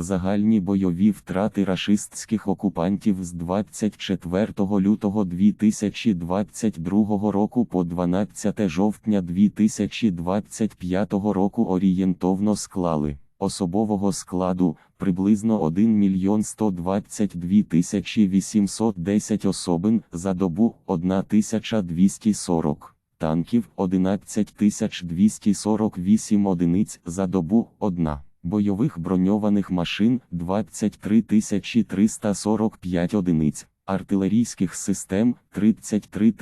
Загальні бойові втрати рашистських окупантів з 24 лютого 2022 року по 12 жовтня 2025 року орієнтовно склали особового складу приблизно 1 мільйон 122 тисячі 810 особин за добу 1240 танків 11248 одиниць за добу 1, бойових броньованих машин 23 345 одиниць, артилерійських систем 33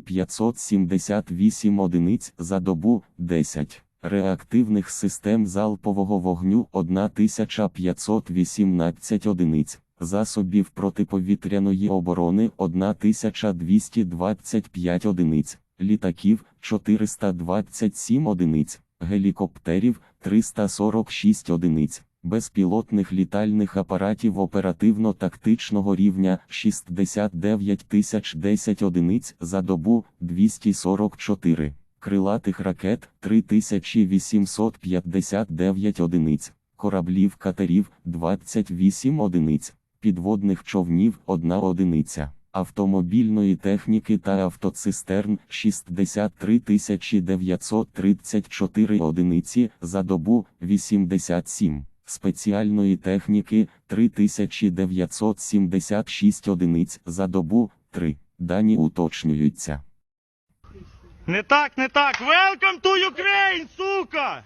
578 одиниць за добу 10. Реактивних систем залпового вогню 1518 одиниць, засобів протиповітряної оборони 1225 одиниць, літаків 427 одиниць, гелікоптерів 346 одиниць, безпілотних літальних апаратів оперативно-тактичного рівня 69 010 одиниць за добу 244 крилатих ракет 3859 одиниць, кораблів катерів 28 одиниць, підводних човнів 1 одиниця, автомобільної техніки та автоцистерн 63 934 одиниці за добу 87. Спеціальної техніки 3976 одиниць за добу 3. Дані уточнюються. Не так, не так. Welcome to Ukraine, сука!